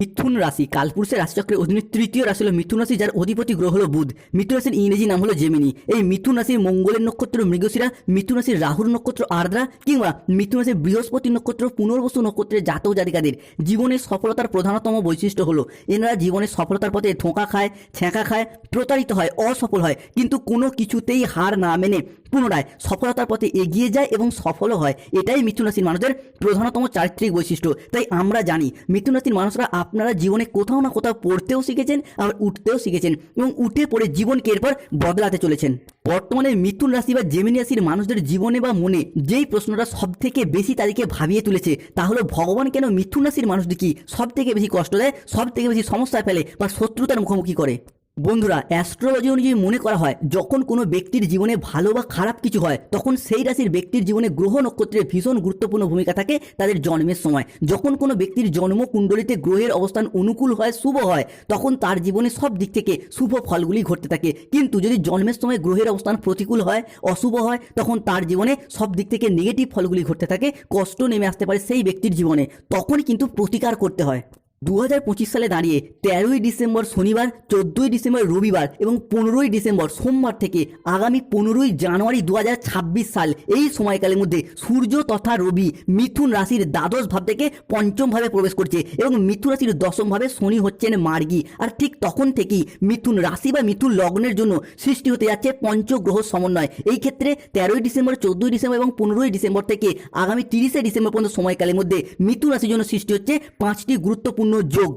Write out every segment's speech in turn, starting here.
মিথুন রাশি কালপুরুষের রাশিচক্রের অধীনে তৃতীয় রাশি হলো মিথুন রাশি, যার অধিপতি গ্রহ হলো বুধ। মিথুন রাশির ইংরেজি নাম হলো জেমিনি। এই মিথুন রাশির মঙ্গলের নক্ষত্র মৃগশিরা, মিথুন রাশির রাহুর নক্ষত্র আর্দ্রা, কিংবা মিথুন রাশির বৃহস্পতি নক্ষত্র, পুনর্বসু নক্ষত্রের জাতক জাতিকাদের। জীবনের সফলতার প্রধানতম বৈশিষ্ট্য হলো, এনারা জীবনের সফলতার পথে ধোঁকা খায়, ছ্যাঁকা খায়, প্রতারিত হয়, অসফল হয়, কিন্তু কোনো কিছুতেই হার না মেনে পুনরায় সফলতার পথে এগিয়ে যায় এবং সফলও হয়। এটাই মিথুন রাশির মানুষদের প্রধানতম চারিত্রিক বৈশিষ্ট্য। তাই আমরা জানি, মিথুন রাশির মানুষরা আপনারা জীবনে কোথাও না কোথাও পড়তেও শিখেছেন, আবার উঠতেও শিখেছেন এবং উঠে পড়ে জীবনকে এরপর বদলাতে চলেছেন। বর্তমানে মিথুন রাশি বা জেমিনি রাশির মানুষদের জীবনে বা মনে যেই প্রশ্নটা সব থেকে বেশি তাদেরকে ভাবিয়ে তুলেছে, তা হলো ভগবান কেন মিথুন রাশির মানুষদের কি সব থেকে বেশি কষ্ট দেয় সব থেকে বেশি সমস্যা ফেলে বা শত্রুতার মুখোমুখি করে? বন্ধুরা অ্যাস্ট্রোলজি অনুযায়ী মনে করা হয়, যখন কোনো ব্যক্তির জীবনে ভালো বা খারাপ কিছু হয়, তখন সেই রাশির ব্যক্তির জীবনে গ্রহ নক্ষত্রের ভীষণ গুরুত্বপূর্ণ ভূমিকা থাকে তাদের জন্মের সময়। যখন কোনো ব্যক্তির জন্ম কুণ্ডলিতে গ্রহের অবস্থান অনুকূল হয়, শুভ হয়, তখন তার জীবনে সব দিক থেকে শুভ ফলগুলি ঘটতে থাকে। কিন্তু যদি জন্মের সময় গ্রহের অবস্থান প্রতিকূল হয়, অশুভ হয়, তখন তার জীবনে সব দিক থেকে নেগেটিভ ফলগুলি ঘটতে থাকে, কষ্ট নেমে আসতে পারে সেই ব্যক্তির জীবনে। তখনই কিন্তু প্রতিকার করতে হয়। দু হাজার পঁচিশ সালে দাঁড়িয়ে তেরোই ডিসেম্বর শনিবার, চোদ্দোই ডিসেম্বর রবিবার এবং পনেরোই ডিসেম্বর সোমবার থেকে আগামী পনেরোই জানুয়ারি দু হাজার ছাব্বিশ সাল এই সময়কালের মধ্যে সূর্য তথা রবি মিথুন রাশির দ্বাদশ ভাব থেকে পঞ্চম ভাবে প্রবেশ করছে এবং মিথুন রাশির দশম ভাবে শনি হচ্ছেন মার্গী। আর ঠিক তখন থেকেই মিথুন রাশি বা মিথুন লগ্নের জন্য সৃষ্টি হতে যাচ্ছে পঞ্চগ্রহ সমন্বয়। এই ক্ষেত্রে তেরোই ডিসেম্বর, চোদ্দোই ডিসেম্বর এবং পনেরোই ডিসেম্বর থেকে আগামী তিরিশে ডিসেম্বর পর্যন্ত সময়কালের মধ্যে মিথুন রাশির জন্য সৃষ্টি হচ্ছে পাঁচটি গুরুত্বপূর্ণ যোগ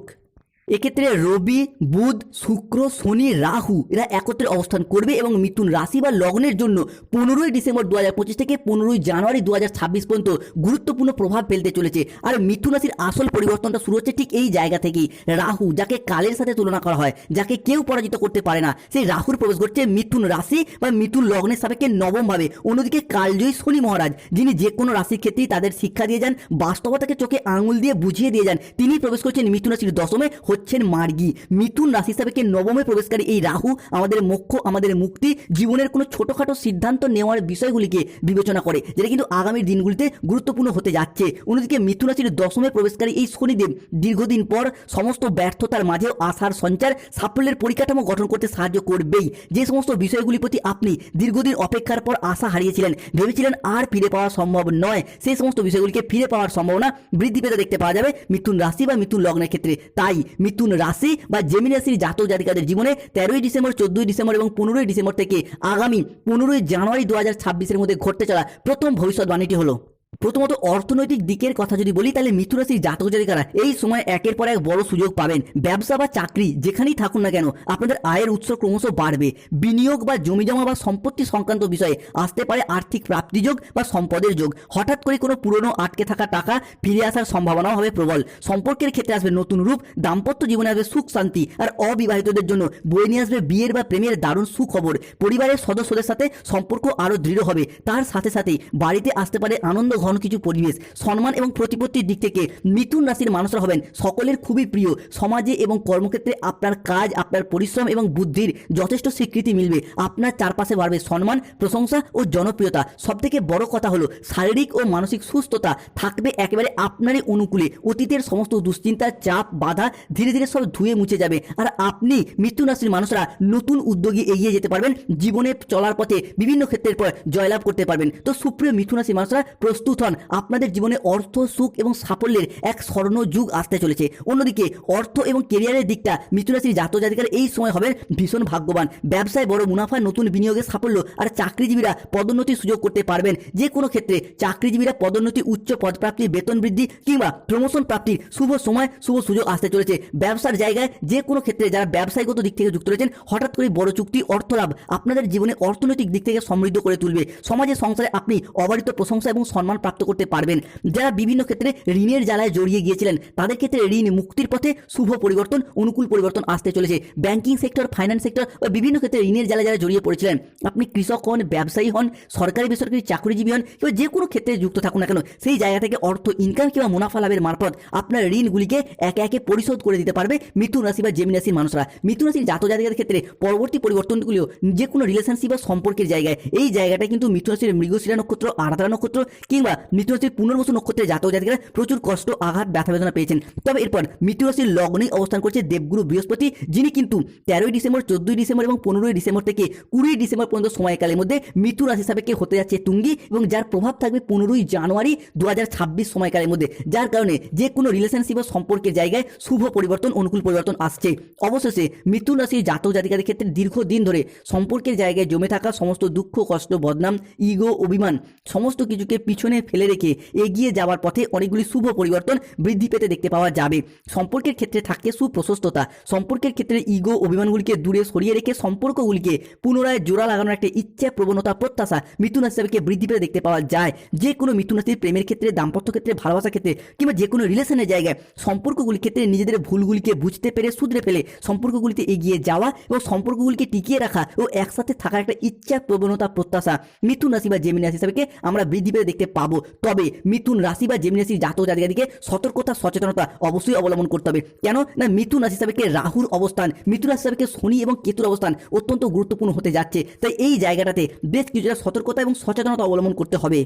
এক্ষেত্রে রবি, বুধ, শুক্র, শনি, রাহু এরা একত্রে অবস্থান করবে এবং মিথুন রাশি বা লগ্নের জন্য পনেরোই ডিসেম্বর দু হাজার পঁচিশ থেকে পনেরোই জানুয়ারি দু হাজার ছাব্বিশ পর্যন্ত গুরুত্বপূর্ণ প্রভাব ফেলতে চলেছে। আর মিথুন রাশির আসল পরিবর্তনটা শুরু হচ্ছে ঠিক এই জায়গা থেকেই। রাহু, যাকে কালের সাথে তুলনা করা হয়, যাকে কেউ পরাজিত করতে পারে না, সেই রাহুর প্রবেশ করছে মিথুন রাশি বা মিথুন লগ্নের সাপেক্ষে নবমভাবে। অন্যদিকে কালজয়ী শনি মহারাজ, যিনি যে কোনো রাশির ক্ষেত্রেই তাদের শিক্ষা দিয়ে যান, বাস্তবতাকে চোখে আঙুল দিয়ে বুঝিয়ে দিয়ে যান, তিনি প্রবেশ করছেন মিথুন রাশির দশমে হচ্ছেন মার্গী। মিথুন রাশি সাপেক্ষে নবমে প্রবেশকারী এই রাহু আমাদের মোক্ষ, আমাদের মুক্তি? জীবনের কোনো ছোটোখাটো সিদ্ধান্ত নেওয়ার বিষয়গুলিকে বিবেচনা করে, যেটা কিন্তু আগামী দিনগুলিতে গুরুত্বপূর্ণ হতে যাচ্ছে। অন্যদিকে মিথুন রাশির দশমে প্রবেশকারী এই শনিদেব, দীর্ঘদিন পর সমস্ত ব্যর্থতার মাঝেও আশার সঞ্চার, সাফল্যের পরিকাঠামো গঠন করতে সাহায্য করবেই। যে সমস্ত বিষয়গুলির প্রতি আপনি দীর্ঘদিন অপেক্ষার পর আশা হারিয়েছিলেন, ভেবেছিলেন আর ফিরে পাওয়া সম্ভব নয়, সেই সমস্ত বিষয়গুলিকে ফিরে পাওয়ার সম্ভাবনা বৃদ্ধি পেতে দেখতে পাওয়া যাবে মিথুন রাশি বা মিথুন লগ্নের ক্ষেত্রে। তাই মিথুন রাশি বা জেমিন রাশির জাতক জাতিকাদের জীবনে তেরোই ডিসেম্বর, চোদ্দই ডিসেম্বর এবং পনেরোই ডিসেম্বর থেকে আগামী পনেরোই জানুয়ারি দু হাজার মধ্যে ঘটতে চলা প্রথম ভবিষ্যৎবাণীটি হলো প্রথমত অর্থনৈতিক দিকের কথা যদি বলি, তাহলে মিথুন রাশির জাতক জাতিকারা এই সময় একের পর এক বড় সুযোগ পাবেন। ব্যবসা বা চাকরি, যেখানেই থাকুন না কেন, আপনাদের আয়ের উৎস ক্রমশ বাড়বে। বিনিয়োগ বা জমিজমা বা সম্পত্তি সংক্রান্ত বিষয়ে আসতে পারে আর্থিক প্রাপ্তিযোগ বা সম্পদের যোগ। হঠাৎ করে কোনো পুরনো আটকে থাকা টাকা ফিরে আসার সম্ভাবনাও হবে প্রবল। সম্পর্কের ক্ষেত্রে আসবে নতুন রূপ, দাম্পত্য জীবনে আসবে সুখ, শান্তি, আর অবিবাহিতদের জন্য বয়ে নিয়ে আসবে বিয়ের বা প্রেমের দারুণ সুখবর। পরিবারের সদস্যদের সাথে সম্পর্ক আরও দৃঢ় হবে। তার সাথে সাথে বাড়িতে আসতে পারে আনন্দ ঘন কিছু পরিবেশ, সম্মান এবং প্রতিপত্তির দিক থেকে মিথুন রাশির মানুষরা হবেন সকলের খুবই প্রিয়। সমাজে এবং কর্মক্ষেত্রে আপনার কাজ, আপনার পরিশ্রম এবং বুদ্ধির যথেষ্ট স্বীকৃতি মিলবে। আপনার চারপাশে বাড়বে সম্মান, প্রশংসা ও জনপ্রিয়তা। সবথেকে বড় কথা হলো শারীরিক ও মানসিক সুস্থতা থাকবে একেবারে আপনারই অনুকূলে। অতীতের সমস্ত দুশ্চিন্তা, চাপ, বাধা ধীরে ধীরে সব ধুয়ে মুছে যাবে। আর আপনি মিথুন রাশির মানুষরা নতুন উদ্যোগে এগিয়ে যেতে পারবেন। জীবনে চলার পথে বিভিন্ন ক্ষেত্রের পর জয়লাভ করতে পারবেন। তো সুপ্রিয় মিথুন রাশির মানুষরা প্রস্তুত হন আপনাদের জীবনে অর্থ, সুখ এবং সাফল্যের এক স্বর্ণ যুগ আসতে চলেছে। অন্যদিকে, অর্থ এবং কেরিয়ারের দিকটা মিথুন রাশির জাত জাতিকার এই সময় হবেন ভীষণ ভাগ্যবান। ব্যবসায় বড় মুনাফা, নতুন বিনিয়োগের সাফল্য আর চাকরিজীবীরা পদোন্নতির সুযোগ করতে পারবেন। যে কোনো ক্ষেত্রে চাকরিজীবীরা পদোন্নতি, উচ্চ পদপ্রাপ্তি বেতন বৃদ্ধি কিংবা প্রমোশন প্রাপ্তির শুভ সময়, শুভ সুযোগ আসতে চলেছে। ব্যবসার জায়গায় যে কোনো ক্ষেত্রে যারা ব্যবসায়িকত দিক থেকে যুক্ত রয়েছেন, হঠাৎ করে বড় চুক্তি অর্থ লাভ আপনাদের জীবনে অর্থনৈতিক দিক থেকে সমৃদ্ধ করে তুলবে। সমাজে, সংসারে আপনি অবারিত প্রশংসা এবং সম্মান প্রাপ্ত করতে পারবেন। যারা বিভিন্ন ক্ষেত্রে ঋণের জ্বালায় জড়িয়ে গিয়েছিলেন, তাদের ক্ষেত্রে ঋণ মুক্তির পথে শুভ পরিবর্তন, অনুকূল পরিবর্তন আসতে চলেছে। ব্যাংকিং সেক্টর, ফাইন্যান্স সেক্টর বা বিভিন্ন ক্ষেত্রে ঋণের জ্বালায় যারা জড়িয়ে পড়েছিলেন, আপনি কৃষক হন, ব্যবসায়ী হন, সরকারি, বেসরকারি চাকরিজীবী হন কিংবা যে কোনো ক্ষেত্রে যুক্ত থাকুন না কেন, সেই জায়গা থেকে অর্থ ইনকাম কিংবা মুনাফা লাভের মারফত আপনার ঋণগুলিকে একে একে পরিশোধ করে দিতে পারবে মিথুন রাশি বা জেমি রাশির মানুষরা। মিথুন রাশির জাত জাতিকাদের ক্ষেত্রে পরবর্তী পরিবর্তনগুলিও যে কোনো রিলেশনশিপ বা সম্পর্কের জায়গায়। এই জায়গাটা কিন্তু মিথুন রাশির মৃগশিরা নক্ষত্র আরাধনা নক্ষত্র কিংবা মিথুন রাশির পুনর্বসু নক্ষত্রের জাতক জাতিকারা প্রচুর কষ্ট, আঘাত, ব্যথা বেদনা পেয়েছেন। তবে এরপর মিথুন রাশির লগ্নেই অবস্থান করছে দেবগুরু বৃহস্পতি, যিনি কিন্তু তেরোই ডিসেম্বর, চোদ্দই ডিসেম্বর এবং পনেরোই ডিসেম্বর থেকে কুড়ি ডিসেম্বর পর্যন্ত সময়কালের মধ্যে মিথুন রাশি সাপেক্ষে হতে যাচ্ছে তুঙ্গি এবং যার প্রভাব থাকবে পনেরোই জানুয়ারি দু হাজার ছাব্বিশ সময়কালের মধ্যে, যার কারণে যে কোনো রিলেশনশিপ বা সম্পর্কের জায়গায় শুভ পরিবর্তন, অনুকূল পরিবর্তন আসছে। অবশেষে মিথুন রাশির জাতক জাতিকাদের ক্ষেত্রে দীর্ঘদিন ধরে সম্পর্কের জায়গায় জমে থাকা সমস্ত দুঃখ, কষ্ট, বদনাম ইগো অভিমান, সমস্ত কিছুকে পিছনে ফেলে রেখে এগিয়ে যাওয়ার পথে অনেকগুলি শুভ পরিবর্তন বৃদ্ধি পেতে দেখতে পাওয়া যাবে। সম্পর্কের ক্ষেত্রে থাকছে সুপ্রশস্ততা। সম্পর্কের ক্ষেত্রে ইগো অভিমানগুলিকে দূরে সরিয়ে রেখে সম্পর্কগুলিকে পুনরায় জোড়া লাগানোর একটা ইচ্ছা প্রবণতা প্রত্যাশা মিথুন রাশিকে বৃদ্ধি পেতে দেখতে পাওয়া যায়। যে কোনো মিথুন রাশির প্রেমের ক্ষেত্রে, দাম্পত্য ক্ষেত্রে, ভালোবাসার ক্ষেত্রে কিংবা যে কোনো রিলেশনের জায়গায় সম্পর্কগুলির ক্ষেত্রে নিজেদের ভুলগুলিকে বুঝতে পেরে শুধরে ফেলে সম্পর্কগুলিতে এগিয়ে যাওয়া এবং সম্পর্কগুলিকে টিকিয়ে রাখা ও একসাথে থাকার একটা ইচ্ছা প্রবণতা প্রত্যাশা মিথুন রাশি বা জেমিনি রাশি হিসাবে আমরা বৃদ্ধি পেতে দেখতে পাবো। তবে মিথুন রাশি বা জেমিন রাশির জাতক জাতিকাদিকে সতর্কতা, সচেতনতা অবশ্যই অবলম্বন করতে হবে। কেন না মিথুন রাশি সাবেকে রাহুর অবস্থান, মিথুন রাশি সাবেকে শনি এবং কেতুর অবস্থান অত্যন্ত গুরুত্বপূর্ণ হতে যাচ্ছে। তাই এই জায়গাটাতে বেশ কিছুটা সতর্কতা এবং সচেতনতা অবলম্বন করতে হবে।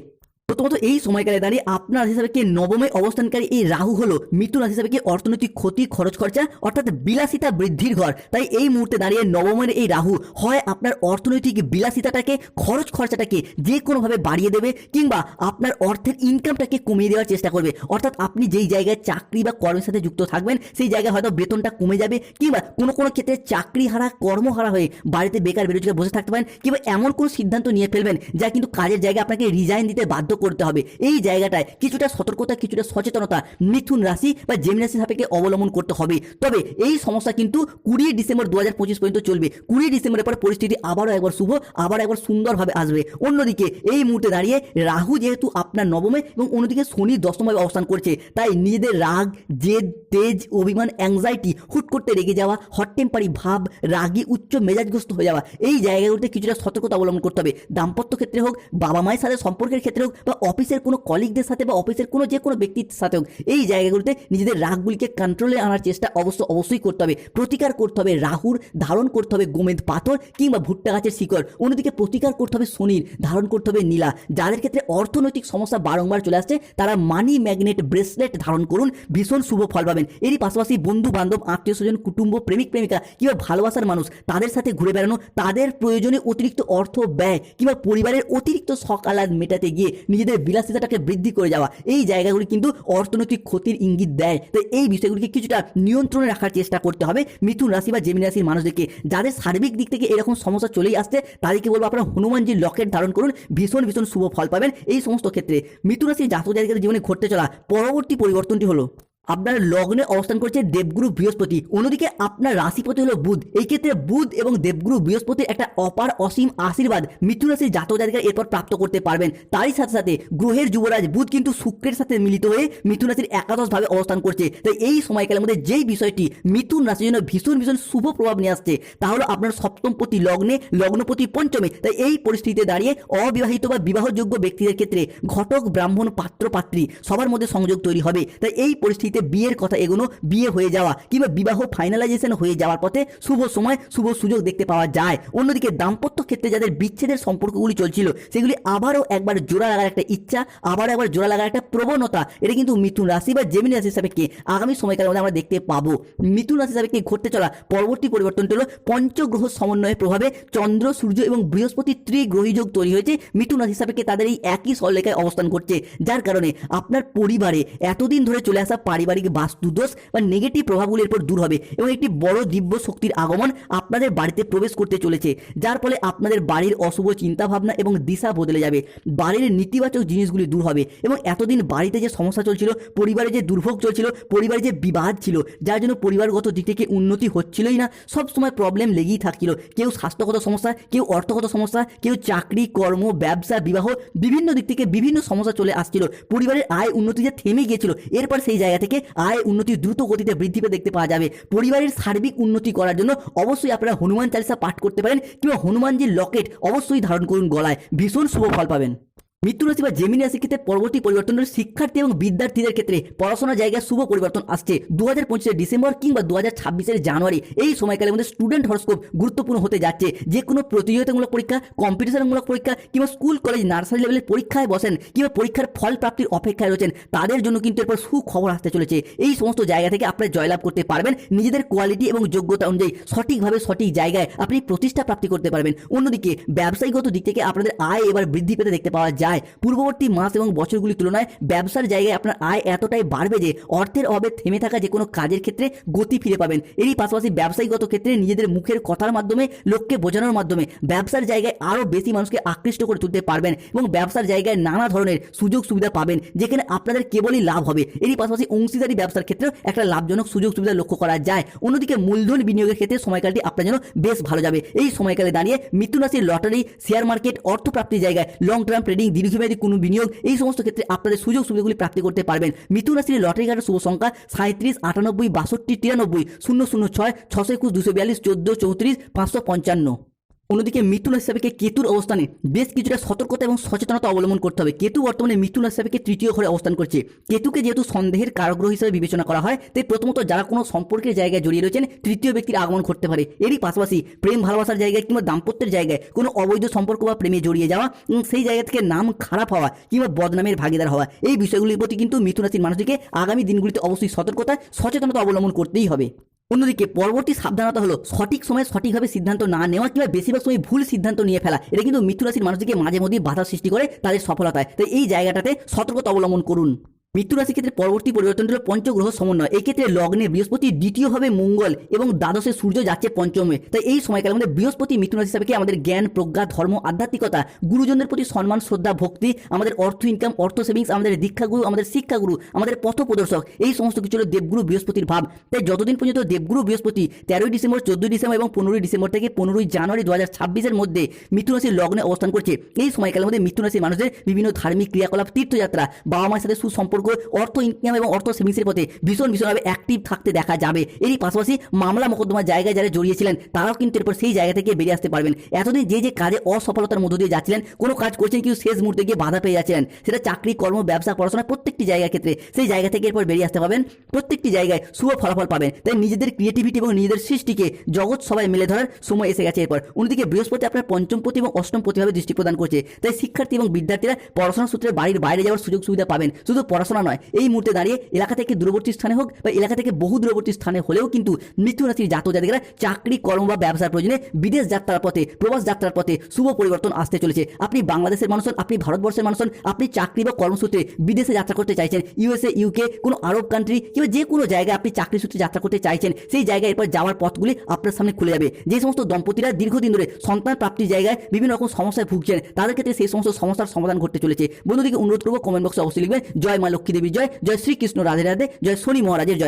প্রথমত এই সময়কালে দাঁড়িয়ে আপনার হিসাবে কি নবমে অবস্থানকারী এই রাহু হলো? মিথুন রাশি হিসাবে কি অর্থনৈতিক ক্ষতি, খরচ খরচা, অর্থাৎ বিলাসিতা বৃদ্ধির ঘর? তাই এই মুহূর্তে দাঁড়িয়ে নবমের এই রাহু হয় আপনার অর্থনৈতিক বিলাসিতাটাকে, খরচ খরচাটাকে যে কোনোভাবে বাড়িয়ে দেবে কিংবা আপনার অর্থের ইনকামটাকে কমিয়ে দেওয়ার চেষ্টা করবে। অর্থাৎ আপনি যেই জায়গায় চাকরি বা কর্মের সাথে যুক্ত থাকবেন, সেই জায়গায় হয়তো বেতনটা কমে যাবে কিংবা কোনো কোনো ক্ষেত্রে চাকরি হারা কর্মহারা হয়ে বাড়িতে বেকার বেরোজগার বসে থাকতে পারেন কিংবা এমন কোনো সিদ্ধান্ত নিয়ে ফেলবেন যা কিন্তু কাজের জায়গায় আপনাকে রিজাইন দিতে বাধ্য করতে হবে। এই জায়গাটায় কিছুটা সতর্কতা, কিছুটা সচেতনতা মিথুন রাশি বা জেমি রাশি সাপেক্ষে অবলম্বন করতে হবে। তবে এই সমস্যা কিন্তু কুড়ি ডিসেম্বর দু হাজার পঁচিশ পর্যন্ত চলবে। কুড়ি ডিসেম্বরের পর পরিস্থিতি আবারও একবার শুভ, আবার একবার সুন্দরভাবে আসবে। অন্যদিকে এই মুহূর্তে দাঁড়িয়ে রাহু যেহেতু আপনার নবমে এবং অন্যদিকে শনি দশমভাবে অবস্থান করছে, তাই নিজেদের রাগ, জেদ, তেজ, অভিমান অ্যাংজাইটি হুট করতে রেগে যাওয়া হট টেম্পারি ভাব, রাগী, উচ্চ মেজাজগ্রস্ত হয়ে যাওয়া, এই জায়গাগুলোতে কিছুটা সতর্কতা অবলম্বন করতে হবে। দাম্পত্য ক্ষেত্রে হোক, বাবা মায়ের সাথে সম্পর্কের ক্ষেত্রে হোক বা অফিসের কোনো কলিগদের সাথে বা অফিসের কোনো যে কোনো ব্যক্তির সাথে হোক এই জায়গাগুলোতে নিজেদের রাগগুলিকে কন্ট্রোলে আনার চেষ্টা অবশ্য অবশ্যই করতে হবে। প্রতিকার করতে হবে রাহুর, ধারণ করতে হবে গোমেদ পাথর কিংবা ভুট্টা গাছের শিকড়। অন্যদিকে প্রতিকার করতে হবে শনির, ধারণ করতে হবে নীলা। যাদের ক্ষেত্রে অর্থনৈতিক সমস্যা বারংবার চলে আসছে, তারা মানি ম্যাগনেট ব্রেসলেট ধারণ করুন, ভীষণ শুভ ফল পাবেন। এরই পাশাপাশি বন্ধু বান্ধব আত্মীয় স্বজন কুটুম্ব, প্রেমিক, প্রেমিকা কিংবা ভালোবাসার মানুষ, তাদের সাথে ঘুরে বেড়ানো, তাদের প্রয়োজনে অতিরিক্ত অর্থ ব্যয় কিংবা পরিবারের অতিরিক্ত সকালাদ মেটাতে গিয়ে নিজেদের বিলাসিতাটাকে বৃদ্ধি করে যাওয়া। এই জায়গাগুলি কিন্তু অর্থনৈতিক ক্ষতির ইঙ্গিত দেয়। তো এই বিষয়গুলিকে কিছুটা নিয়ন্ত্রণে রাখার চেষ্টা করতে হবে মিথুন রাশি বা জেমিন রাশির মানুষদেরকে। যাদের সার্বিক দিক থেকে এরকম সমস্যা চলেই আসছে, তাদেরকে বলব আপনারা হনুমানজির লকেট ধারণ করুন। ভীষণ ভীষণ শুভ ফল পাবেন। এই সমস্ত ক্ষেত্রে মিথুন রাশির জাতক জাতিকাদের জীবনে ঘটতে চলা পরবর্তী পরিবর্তনটি হলো আপনার লগ্নে অবস্থান করছে দেবগুরু বৃহস্পতি। অন্যদিকে আপনার রাশিপতি হলো বুধ। এই ক্ষেত্রে বুধ এবং দেবগুরু বৃহস্পতির একটা অপার অসীম আশীর্বাদ মিথুন রাশির জাতক জাতিকার এরপর প্রাপ্ত করতে পারবেন। তারই সাথে সাথে গ্রহের যুবরাজ বুধ কিন্তু শুক্রের সাথে মিলিত হয়ে মিথুন রাশির একাদশ ভাবে অবস্থান করছে। তাই এই সময়কালের মধ্যে যেই বিষয়টি মিথুন রাশির জন্য ভীষণ ভীষণ শুভ প্রভাব নিয়ে আসছে, তা হলো আপনার সপ্তমপতি লগ্নে লগ্নপতি পঞ্চমে। তাই এই পরিস্থিতিতে দাঁড়িয়ে অবিবাহিত বা বিবাহযোগ্য ব্যক্তিদের ক্ষেত্রে ঘটক, ব্রাহ্মণ, পাত্র, পাত্রী সবার মধ্যে সংযোগ তৈরি হবে। তাই এই পরিস্থিতিতে বিয়ের কথা এগোনো, বিয়ে হয়ে যাওয়া কিংবা বিবাহ ফাইনালাইজেশন হয়ে যাওয়ার পথে শুভ সময়, শুভ সুযোগ দেখতে পাওয়া যায়। অন্যদিকে দাম্পত্য ক্ষেত্রে যাদের বিচ্ছেদের সম্পর্কগুলি চলছিল, সেগুলি আবারও একবার জোড়া লাগার একটা ইচ্ছা, আবারও একবার জোড়া লাগার একটা প্রবণতা। এটা কিন্তু মিথুন রাশি বা জেমিনি রাশি সাপেক্ষে আগামী সময়কালের মধ্যে আমরা দেখতে পাবো। মিথুন রাশি সাপেক্ষে ঘটতে চলা পরবর্তী পরিবর্তনটি হলো পঞ্চগ্রহ সমন্বয়ের প্রভাবে চন্দ্র, সূর্য এবং বৃহস্পতি ত্রিগ্রহী যোগ তৈরি হয়েছে। মিথুন রাশি সাপেক্ষে তাদের এই একই সরলেখায় অবস্থান করছে, যার কারণে আপনার পরিবারে এতদিন ধরে চলে আসা পারিবারিক বাস্তুদোষ বা নেগেটিভ প্রভাবগুলি এরপর দূর হবে এবং একটি বড় দিব্য শক্তির আগমন আপনাদের বাড়িতে প্রবেশ করতে চলেছে। যার ফলে আপনাদের বাড়ির অশুভ চিন্তাভাবনা এবং দিশা বদলে যাবে। বাড়ির নেতিবাচক জিনিসগুলি দূর হবে এবং এতদিন বাড়িতে যে সমস্যা চলছিল, পরিবারে যে দুর্ভোগ চলছিল, পরিবারে যে বিবাদ ছিল, যার জন্য পরিবারগত দিক থেকে উন্নতি হচ্ছিলই না, সব সময় প্রবলেম লেগেই থাকছিল। কেউ স্বাস্থ্যগত সমস্যা, কেউ অর্থগত সমস্যা, কেউ চাকরি, কর্ম, ব্যবসা, বিবাহ, বিভিন্ন দিক থেকে বিভিন্ন সমস্যা চলে আসছিল। পরিবারের আয় উন্নতি যে থেমে গিয়েছিল, এরপর সেই জায়গা থেকে আয় উন্নতি দ্রুত গতিতে বৃদ্ধি পেয়ে দেখতে পাওয়া যাবে। পরিবারের সার্বিক উন্নতি করার জন্য অবশ্যই আপনারা হনুমান চালিসা পাঠ করতে পারেন কিংবা হনুমানজির লকেট অবশ্যই ধারণ করুন গলায়। ভীষণ শুভ ফল পাবেন। মৃত্যু রাশি বা জেমিনি রাশির ক্ষেত্রে পরবর্তী পরিবর্তনের শিক্ষার্থী এবং বিদ্যার্থীদের ক্ষেত্রে পড়াশোনার জায়গায় শুভ পরিবর্তন আসছে। দু হাজার ডিসেম্বর কিংবা দু হাজার জানুয়ারি, এই সময়কালের মধ্যে স্টুডেন্ট হরস্কোপ গুরুত্বপূর্ণ হতে যাচ্ছে। যে কোনো প্রতিযোগিতামূলক পরীক্ষা, কম্পিটিশনমূলক পরীক্ষা কিংবা স্কুল, কলেজ, নার্সারি লেভেলের পরীক্ষায় বসেন কিংবা পরীক্ষার ফল প্রাপ্তির অপেক্ষায় রয়েছেন, তাদের জন্য কিন্তু এরপর সুখবর আসতে চলেছে। এই সমস্ত জায়গা থেকে আপনারা জয়লাভ করতে পারবেন। নিজেদের কোয়ালিটি এবং যোগ্যতা অনুযায়ী সঠিকভাবে সঠিক জায়গায় আপনি প্রতিষ্ঠা প্রাপ্তি করতে পারবেন। অন্যদিকে ব্যবসায়ীগত দিক থেকে আপনাদের আয় এবার বৃদ্ধি পেতে দেখতে পাওয়া যায়। পূর্ববর্তী মাস এবং বছরগুলির তুলনায় ব্যবসার জায়গায় আপনার আয় এতটাই বাড়বে যে অর্থের অভাবে থেমে থাকা যে কোনো কাজের ক্ষেত্রে গতি ফিরে পাবেন। এরই পাশাপাশি ব্যবসায়ীগত ক্ষেত্রে নিজেদের মুখের কথার মাধ্যমে, লোককে বোঝানোর মাধ্যমে ব্যবসার জায়গায় আরও বেশি মানুষকে আকৃষ্ট করে তুলতে পারবেন এবং ব্যবসার জায়গায় নানা ধরনের সুযোগ সুবিধা পাবেন, যেখানে আপনাদের কেবলই লাভ হবে। এরই পাশাপাশি অংশীদারি ব্যবসার ক্ষেত্রেও একটা লাভজনক সুযোগ সুবিধা লক্ষ্য করা যায়। অন্যদিকে মূলধন বিনিয়োগের ক্ষেত্রে সময়কালটি আপনার জন্য বেশ ভালো যাবে। এই সময়কালে দাঁড়িয়ে মিথুন রাশির লটারি, শেয়ার মার্কেট, অর্থপ্রাপ্তির জায়গায় লং টার্ম ট্রেডিং দীর্ঘমেয়াদী কোনো বিনিয়োগ, এই সমস্ত ক্ষেত্রে আপনাদের সুযোগ সুবিধাগুলি প্রাপ্তি করতে পারবেন। মিথুন রাশির লটারি কার্ডের শুভ সংখ্যা সাঁত্রিশ আটানব্বই, বাষট্টি, তিরানব্বই, শূন্য শূন্য ছয়, ছশো একুশ, দুশো বিয়াল্লিশ, চোদ্দ, চৌত্রিশ, পাঁচশো পঞ্চান্ন। অন্যদিকে মিথুন সাপেক্ষে কেতুর অবস্থানে বেশ কিছুটা সতর্কতা এবং সচেতনতা অবলম্বন করতে হবে। কেতু বর্তমানে মিথুন সাপেক্ষে তৃতীয় ঘরে অবস্থান করছে। কেতুকে যেহেতু সন্দেহের কারগ্রহ হিসেবে বিবেচনা করা হয়, তাই প্রথমত যারা কোনো সম্পর্কের জায়গায় জড়িয়ে রয়েছেন, তৃতীয় ব্যক্তির আগমন ঘটতে পারে। এরই পাশাপাশি প্রেম, ভালোবাসার জায়গায় কিংবা দাম্পত্যের জায়গায় কোনো অবৈধ সম্পর্ক বা প্রেমে জড়িয়ে যাওয়া সেই জায়গা থেকে নাম খারাপ হওয়া কিংবা বদনামের ভাগিদার হওয়া, এই বিষয়গুলির প্রতি কিন্তু মিথুন রাশির মানুষটিকে আগামী দিনগুলিতে অবশ্যই সতর্কতা, সচেতনতা অবলম্বন করতেই হবে। অন্যদিকে পরবর্তী সাবধানতা হলো সঠিক সময়ে সঠিকভাবে সিদ্ধান্ত না নেওয়া কিংবা বেশিরভাগ সময় ভুল সিদ্ধান্ত নিয়ে ফেলা। এটা কিন্তু রাশির মানুষদেরকে মাঝে মধ্যেই বাধা সৃষ্টি করে তাদের সফলতায়। তাই এই জায়গাটাতে সতর্কতা অবলম্বন করুন। মৃত্যু রাশির ক্ষেত্রে পরবর্তী পরিবর্তন হলো পঞ্চগ্রহ সমন্বয়। এই ক্ষেত্রে লগ্নে বৃহস্পতি দ্বিতীয়ভাবে মঙ্গল এবং দ্বাদশে সূর্য যাচ্ছে পঞ্চমে। তাই এই সময়কালের মধ্যে বৃহস্পতি মিথুন রাশি হিসাবে আমাদের জ্ঞান, প্রজ্ঞা, ধর্ম, আধ্যাত্মিকতা, গুরুজনদের প্রতি সম্মান, শ্রদ্ধা, ভক্তি, আমাদের অর্থ ইনকাম অর্থ সেভিংস আমাদের দীক্ষাগুরু, আমাদের শিক্ষাগুরু, আমাদের পথ প্রদর্শক এই সমস্ত কিছু হলো দেবগুরু বৃহস্পতির ভাব। তাই যতদিন পর্যন্ত দেবগুরু বৃহস্পতি তেরোই ডিসেম্বর, চোদ্দই ডিসেম্বর এবং পনেরোই ডিসেম্বর থেকে পনেরোই জানুয়ারি দু হাজার ছাব্বিশের মধ্যে মিথুন রাশির লগ্নে অবস্থান করছে। এই সময়কালের মধ্যে মিথুন রাশির মানুষদের বিভিন্ন ধার্মিক ক্রিয়াকলাপ, তীর্থযাত্রা বাবা মায়ের সাথে সুসম্পর্ক অর্থ ইনকাম এবং অর্থ সেভিংসের পথে ভীষণ, ভীষণভাবে অ্যাক্টিভ থাকতে দেখা যাবে। এরই পাশাপাশি মামলা মোকদ্দমার জায়গায় যারা জড়িয়েছিলেন, তারাও কিন্তু এরপর সেই জায়গা থেকে বেরিয়ে আসতে পারবেন। এতদিন যে যে কাজে অসফলতার মধ্য দিয়ে যাচ্ছিলেন, কোনো কাজ করছেন কিন্তু শেষ মুহূর্তে গিয়ে বাধা পেয়ে যাচ্ছিলেন। সেটা চাকরি, কর্ম, ব্যবসা পড়াশোনা প্রত্যেকটি জায়গার ক্ষেত্রে। সেই জায়গা থেকে এরপর বেরিয়ে আসতে পারবেন, প্রত্যেকটি জায়গায় শুভ ফলাফল পাবেন। তাই নিজেদের ক্রিয়েটিভিটি এবং নিজেদের সৃষ্টিকে জগৎ সবাই মেলে ধরার সময় এসে গেছে এরপর। অন্যদিকে বৃহস্পতি আপনার পঞ্চমপতি এবং অষ্টমপতিভাবে দৃষ্টি প্রদান করছে। তাই শিক্ষার্থী এবং বিদ্যার্থীরা পড়াশোনার সূত্রে বাড়ির বাইরে যাওয়ার সুযোগ সুবিধা পাবেন। শুধু পড়াশোনা নয়। এই মুহূর্তে দাঁড়িয়ে এলাকা থেকে দূরবর্তী স্থানে হোক বা এলাকা থেকে বহু দূরবর্তী স্থানে হলেও কিন্তু মৃত্যু রাশির জাতক জাতিকেরা চাকরি, কর্ম বা ব্যবসার প্রয়োজনে বিদেশ যাত্রার পথে, প্রবাস যাত্রার পথে শুভ পরিবর্তন আসতে চলেছে। আপনি বাংলাদেশের মানুষ হন, আপনি ভারতবর্ষের মানুষ হন, আপনি চাকরি বা কর্মসূত্রে বিদেশে যাত্রা করতে চাইছেন, ইউএসএ, ইউকে, কোনো আরব কান্ট্রি কিংবা যে কোনো জায়গায় আপনি চাকরি সূত্রে যাত্রা করতে চাইছেন, সেই জায়গায় এরপর যাওয়ার পথগুলি আপনার সামনে খুলে যাবে। যে সমস্ত দম্পতিরা দীর্ঘদিন ধরে সন্তান প্রাপ্তির জায়গায় বিভিন্ন রকম সমস্যায় ভুগছেন, তাদের ক্ষেত্রে সেই সমস্ত সমস্যার সমাধান ঘটতে চলেছে। বন্ধুদিকে অনুরোধ করব কমেন্ট বক্সে অবশ্যই লিখবেন, জয় মা লক্ষ্মী দেবী জয় জয় শ্রীকৃষ্ণ রাধে রাধে জয় শনি মহারাজের জয়।